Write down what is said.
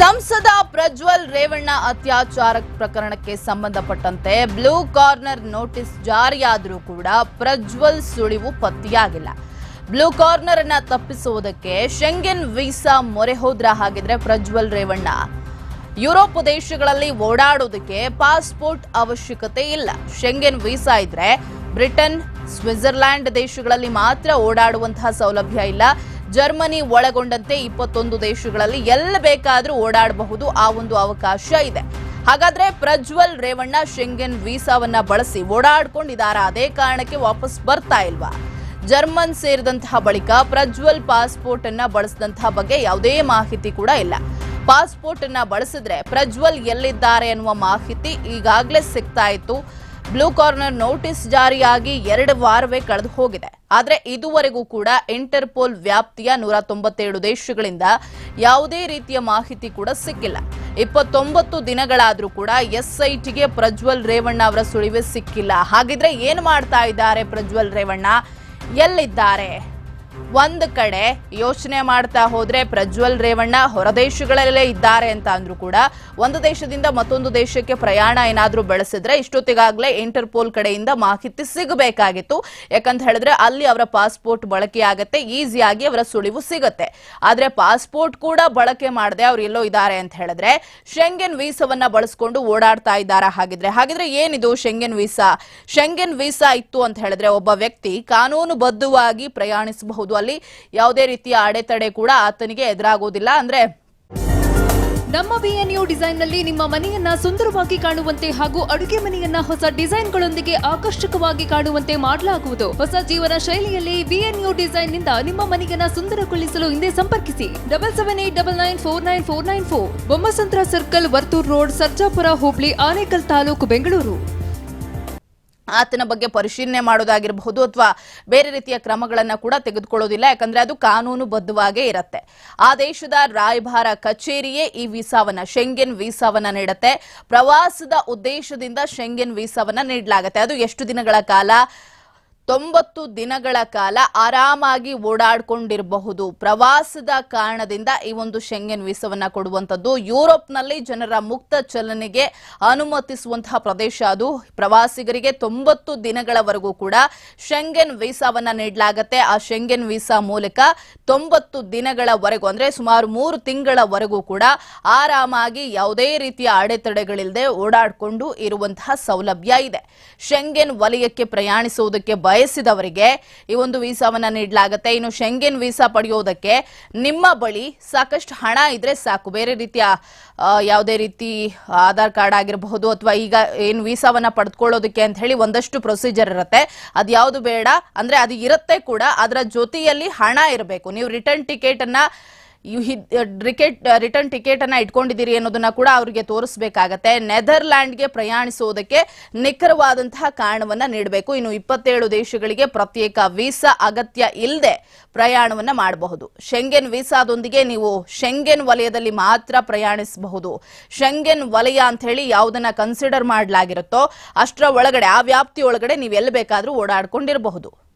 ಸಂಸದ ಪ್ರಜ್ವಲ್ ರೇವಣ್ಣ ಅತ್ಯಾಚಾರ ಪ್ರಕರಣಕ್ಕೆ ಸಂಬಂಧಪಟ್ಟಂತೆ ಬ್ಲೂ ಕಾರ್ನರ್ ನೋಟಿಸ್ ಜಾರಿಯಾದರೂ ಕೂಡ ಪ್ರಜ್ವಲ್ ಸುಳಿವು ಪತ್ತೆಯಾಗಿಲ್ಲ. ಬ್ಲೂ ಕಾರ್ನರ್ ಅನ್ನ ತಪ್ಪಿಸುವುದಕ್ಕೆ ಶೆಂಗೆನ್ ವೀಸಾ ಮೊರೆ ಹೋದ್ರ ಹಾಗಿದ್ರೆ ಪ್ರಜ್ವಲ್ ರೇವಣ್ಣ. ಯುರೋಪ್ ದೇಶಗಳಲ್ಲಿ ಓಡಾಡೋದಕ್ಕೆ ಪಾಸ್ಪೋರ್ಟ್ ಅವಶ್ಯಕತೆ ಇಲ್ಲ. ಶೆಂಗೆನ್ ವೀಸಾ ಇದ್ರೆ ಬ್ರಿಟನ್, ಸ್ವಿಟ್ಜರ್ಲ್ಯಾಂಡ್ ದೇಶಗಳಲ್ಲಿ ಮಾತ್ರ ಓಡಾಡುವಂತಹ ಸೌಲಭ್ಯ ಇಲ್ಲ. ಜರ್ಮನಿ ಒಳಗೊಂಡಂತೆ ಇಪ್ಪತ್ತೊಂದು ದೇಶಗಳಲ್ಲಿ ಎಲ್ಲ ಬೇಕಾದರೂ ಓಡಾಡಬಹುದು. ಆ ಒಂದು ಅವಕಾಶ ಇದೆ. ಹಾಗಾದ್ರೆ ಪ್ರಜ್ವಲ್ ರೇವಣ್ಣ ಶೆಂಗೆನ್ ವೀಸಾವನ್ನ ಬಳಸಿ ಓಡಾಡ್ಕೊಂಡಿದಾರ ಅದೇ ಕಾರಣಕ್ಕೆ ವಾಪಸ್ ಬರ್ತಾ ಇಲ್ವಾ? ಜರ್ಮನ್ ಸೇರಿದಂತಹ ಬಳಿಕ ಪ್ರಜ್ವಲ್ ಪಾಸ್ಪೋರ್ಟ್ ಅನ್ನ ಬಳಸಿದಂತಹ ಬಗ್ಗೆ ಯಾವುದೇ ಮಾಹಿತಿ ಕೂಡ ಇಲ್ಲ. ಪಾಸ್ಪೋರ್ಟ್ ಅನ್ನ ಬಳಸಿದ್ರೆ ಪ್ರಜ್ವಲ್ ಎಲ್ಲಿದ್ದಾರೆ ಅನ್ನುವ ಮಾಹಿತಿ ಈಗಾಗಲೇ ಸಿಗ್ತಾ ಇತ್ತು. ಬ್ಲೂ ಕಾರ್ನರ್ ನೋಟಿಸ್ ಜಾರಿಯಾಗಿ ಎರಡು ವಾರವೇ ಕಳೆದು ಹೋಗಿದೆ. ಆದರೆ ಇದುವರೆಗೂ ಕೂಡ ಇಂಟರ್ಪೋಲ್ ವ್ಯಾಪ್ತಿಯ ನೂರ ತೊಂಬತ್ತೇಳು ದೇಶಗಳಿಂದ ಯಾವುದೇ ರೀತಿಯ ಮಾಹಿತಿ ಕೂಡ ಸಿಕ್ಕಿಲ್ಲ. ಇಪ್ಪತ್ತೊಂಬತ್ತು ದಿನಗಳಾದರೂ ಕೂಡ ಎಸ್ಐಟಿಗೆ ಪ್ರಜ್ವಲ್ ರೇವಣ್ಣ ಅವರ ಸುಳಿವೆ ಸಿಕ್ಕಿಲ್ಲ. ಹಾಗಿದ್ರೆ ಏನು ಮಾಡ್ತಾ ಇದ್ದಾರೆ ಪ್ರಜ್ವಲ್ ರೇವಣ್ಣ? ಎಲ್ಲಿದ್ದಾರೆ? ಒಂದ್ ಕಡೆ ಯೋಚನೆ ಮಾಡ್ತಾ ಹೋದ್ರೆ ಪ್ರಜ್ವಲ್ ರೇವಣ್ಣ ಹೊರದೇಶಗಳಲ್ಲೇ ಇದ್ದಾರೆ ಅಂತ ಅಂದ್ರೂ ಕೂಡ ಒಂದು ದೇಶದಿಂದ ಮತ್ತೊಂದು ದೇಶಕ್ಕೆ ಪ್ರಯಾಣ ಏನಾದರೂ ಬೆಳೆಸಿದ್ರೆ ಇಷ್ಟೊತ್ತಿಗಾಗಲೇ ಇಂಟರ್ಪೋಲ್ ಕಡೆಯಿಂದ ಮಾಹಿತಿ ಸಿಗಬೇಕಾಗಿತ್ತು. ಯಾಕಂತ ಹೇಳಿದ್ರೆ ಅಲ್ಲಿ ಅವರ ಪಾಸ್ಪೋರ್ಟ್ ಬಳಕೆ ಆಗತ್ತೆ ಈಸಿಯಾಗಿ ಅವರ ಸುಳಿವು ಸಿಗತ್ತೆ. ಆದ್ರೆ ಪಾಸ್ಪೋರ್ಟ್ ಕೂಡ ಬಳಕೆ ಮಾಡದೆ ಅವ್ರು ಎಲ್ಲೋ ಇದ್ದಾರೆ ಅಂತ ಹೇಳಿದ್ರೆ ಶೆಂಗೆನ್ ವೀಸಾವನ್ನ ಬಳಸ್ಕೊಂಡು ಓಡಾಡ್ತಾ ಇದ್ದಾರೆ ಹಾಗಿದ್ರೆ ಹಾಗಿದ್ರೆ ಏನಿದು ಶೆಂಗೆನ್ ವೀಸಾ? ಶೆಂಗೆನ್ ವೀಸಾ ಇತ್ತು ಅಂತ ಹೇಳಿದ್ರೆ ಒಬ್ಬ ವ್ಯಕ್ತಿ ಕಾನೂನುಬದ್ಧವಾಗಿ ಪ್ರಯಾಣಿಸಬಹುದು ಅಲ್ಲಿ ಯಾವುದೇ ರೀತಿಯ ಅಡೆತಡೆ ಕೂಡ ಆತನಿಗೆ ಎದುರಾಗೋದಿಲ್ಲ ಅಂದ್ರೆ, ನಮ್ಮ ಬಿಎನ್ಯು ಡಿಸೈನ್ನಲ್ಲಿ ನಿಮ್ಮ ಮನೆಯನ್ನ ಸುಂದರವಾಗಿ ಕಾಣುವಂತೆ ಹಾಗೂ ಅಡುಗೆ ಮನೆಯನ್ನ ಹೊಸ ಡಿಸೈನ್ಗಳೊಂದಿಗೆ ಆಕರ್ಷಕವಾಗಿ ಕಾಣುವಂತೆ ಮಾಡಲಾಗುವುದು. ಹೊಸ ಜೀವನ ಶೈಲಿಯಲ್ಲಿ ಬಿಎನ್ಯು ಡಿಸೈನ್ನಿಂದ ನಿಮ್ಮ ಮನೆಯನ್ನ ಸುಂದರಗೊಳಿಸಲು ಹಿಂದೆ ಸಂಪರ್ಕಿಸಿ. Double seven eight double nine four nine four nine four. Bommasandra circle, Varthur road, Sarjapura, ಹೋಬಳಿ, ಆನೇಕಲ್ ತಾಲೂಕು, ಬೆಂಗಳೂರು. ಆತನ ಬಗ್ಗೆ ಪರಿಶೀಲನೆ ಮಾಡೋದಾಗಿರಬಹುದು ಅಥವಾ ಬೇರೆ ರೀತಿಯ ಕ್ರಮಗಳನ್ನು ಕೂಡ ತೆಗೆದುಕೊಳ್ಳೋದಿಲ್ಲ, ಯಾಕಂದ್ರೆ ಅದು ಕಾನೂನುಬದ್ಧವಾಗೇ ಇರುತ್ತೆ. ಆ ದೇಶದ ರಾಯಭಾರ ಕಚೇರಿಯೇ ಈ ವೀಸಾವನ್ನ, ಶೆಂಗೆನ್ ವೀಸಾವನ್ನ ನೀಡುತ್ತೆ. ಪ್ರವಾಸದ ಉದ್ದೇಶದಿಂದ ಶೆಂಗೆನ್ ವೀಸಾವನ್ನ ನೀಡಲಾಗುತ್ತೆ. ಅದು ಎಷ್ಟು ದಿನಗಳ ಕಾಲ ತೊಂಬತ್ತು ದಿನಗಳ ಕಾಲ ಆರಾಮಾಗಿ ಓಡಾಡ್ಕೊಂಡಿರಬಹುದು. ಪ್ರವಾಸದ ಕಾರಣದಿಂದ ಈ ಒಂದು ಶೆಂಗೆನ್ ವೀಸವನ್ನ ಕೊಡುವಂತದ್ದು ಯುರೋಪ್ನಲ್ಲಿ ಜನರ ಮುಕ್ತ ಚಲನೆಗೆ ಅನುಮತಿಸುವಂತಹ ಪ್ರದೇಶ ಅದು. ಪ್ರವಾಸಿಗರಿಗೆ ತೊಂಬತ್ತು ದಿನಗಳವರೆಗೂ ಕೂಡ ಶೆಂಗೆನ್ ವೀಸಾವನ್ನ ನೀಡಲಾಗತ್ತೆ. ಆ ಶೆಂಗೆನ್ ವೀಸಾ ಮೂಲಕ ತೊಂಬತ್ತು ದಿನಗಳವರೆಗೂ ಅಂದ್ರೆ ಸುಮಾರು ಮೂರು ತಿಂಗಳವರೆಗೂ ಕೂಡ ಆರಾಮಾಗಿ ಯಾವುದೇ ರೀತಿಯ ಅಡೆತಡೆಗಳಿಲ್ಲದೆ ಓಡಾಡಿಕೊಂಡು ಇರುವಂತಹ ಸೌಲಭ್ಯ ಇದೆ. ಶೆಂಗೆನ್ ವಲಯಕ್ಕೆ ಪ್ರಯಾಣಿಸುವುದಕ್ಕೆ ಬಯಸಿದವರಿಗೆ ಈ ಒಂದು ವೀಸಾವನ್ನ ನೀಡಲಾಗುತ್ತೆ. ಇನ್ನು ಶೆಂಗೆನ್ ವೀಸಾ ಪಡೆಯೋದಕ್ಕೆ ನಿಮ್ಮ ಬಳಿ ಸಾಕಷ್ಟು ಹಣ ಇದ್ರೆ ಸಾಕು. ಬೇರೆ ರೀತಿಯ ಯಾವುದೇ ರೀತಿ ಆಧಾರ್ ಕಾರ್ಡ್ ಆಗಿರಬಹುದು ಅಥವಾ ಈಗ ಏನು ವೀಸಾವನ್ನ ಪಡೆದುಕೊಳ್ಳೋದಕ್ಕೆ ಅಂತ ಹೇಳಿ ಒಂದಷ್ಟು ಪ್ರೊಸೀಜರ್ ಇರುತ್ತೆ. ಅದು ಯಾವುದು ಬೇಡ ಅಂದ್ರೆ ಅದು ಇರುತ್ತೆ ಕೂಡ. ಅದರ ಜೊತೆಯಲ್ಲಿ ಹಣ ಇರಬೇಕು. ನೀವು ರಿಟರ್ನ್ ಟಿಕೆಟ್ ಅನ್ನ ರಿಕೆಟ್ ರಿಟರ್ನ್ ಟಿಕೆಟ್ ಅನ್ನ ಇಟ್ಕೊಂಡಿದ್ದೀರಿ ಅನ್ನೋದನ್ನ ಕೂಡ ಅವರಿಗೆ ತೋರಿಸಬೇಕಾಗತ್ತೆ. ನೆದರ್ಲ್ಯಾಂಡ್ಗೆ ಪ್ರಯಾಣಿಸುವುದಕ್ಕೆ ನಿಖರವಾದಂತಹ ಕಾರಣವನ್ನ ನೀಡಬೇಕು. ಇನ್ನು ಇಪ್ಪತ್ತೇಳು ದೇಶಗಳಿಗೆ ಪ್ರತ್ಯೇಕ ವೀಸಾ ಅಗತ್ಯ ಇಲ್ಲದೆ ಪ್ರಯಾಣವನ್ನ ಮಾಡಬಹುದು. ಶೆಂಗೆನ್ ವೀಸಾದೊಂದಿಗೆ ನೀವು ಶೆಂಗೆನ್ ವಲಯದಲ್ಲಿ ಮಾತ್ರ ಪ್ರಯಾಣಿಸಬಹುದು. ಶೆಂಗೆನ್ ವಲಯ ಅಂತ ಹೇಳಿ ಯಾವುದನ್ನ ಕನ್ಸಿಡರ್ ಮಾಡಲಾಗಿರುತ್ತೋ ಅಷ್ಟರ ಒಳಗಡೆ, ಆ ವ್ಯಾಪ್ತಿ ಒಳಗಡೆ ನೀವು ಎಲ್ಲಿ ಬೇಕಾದರೂ ಓಡಾಡ್ಕೊಂಡಿರಬಹುದು.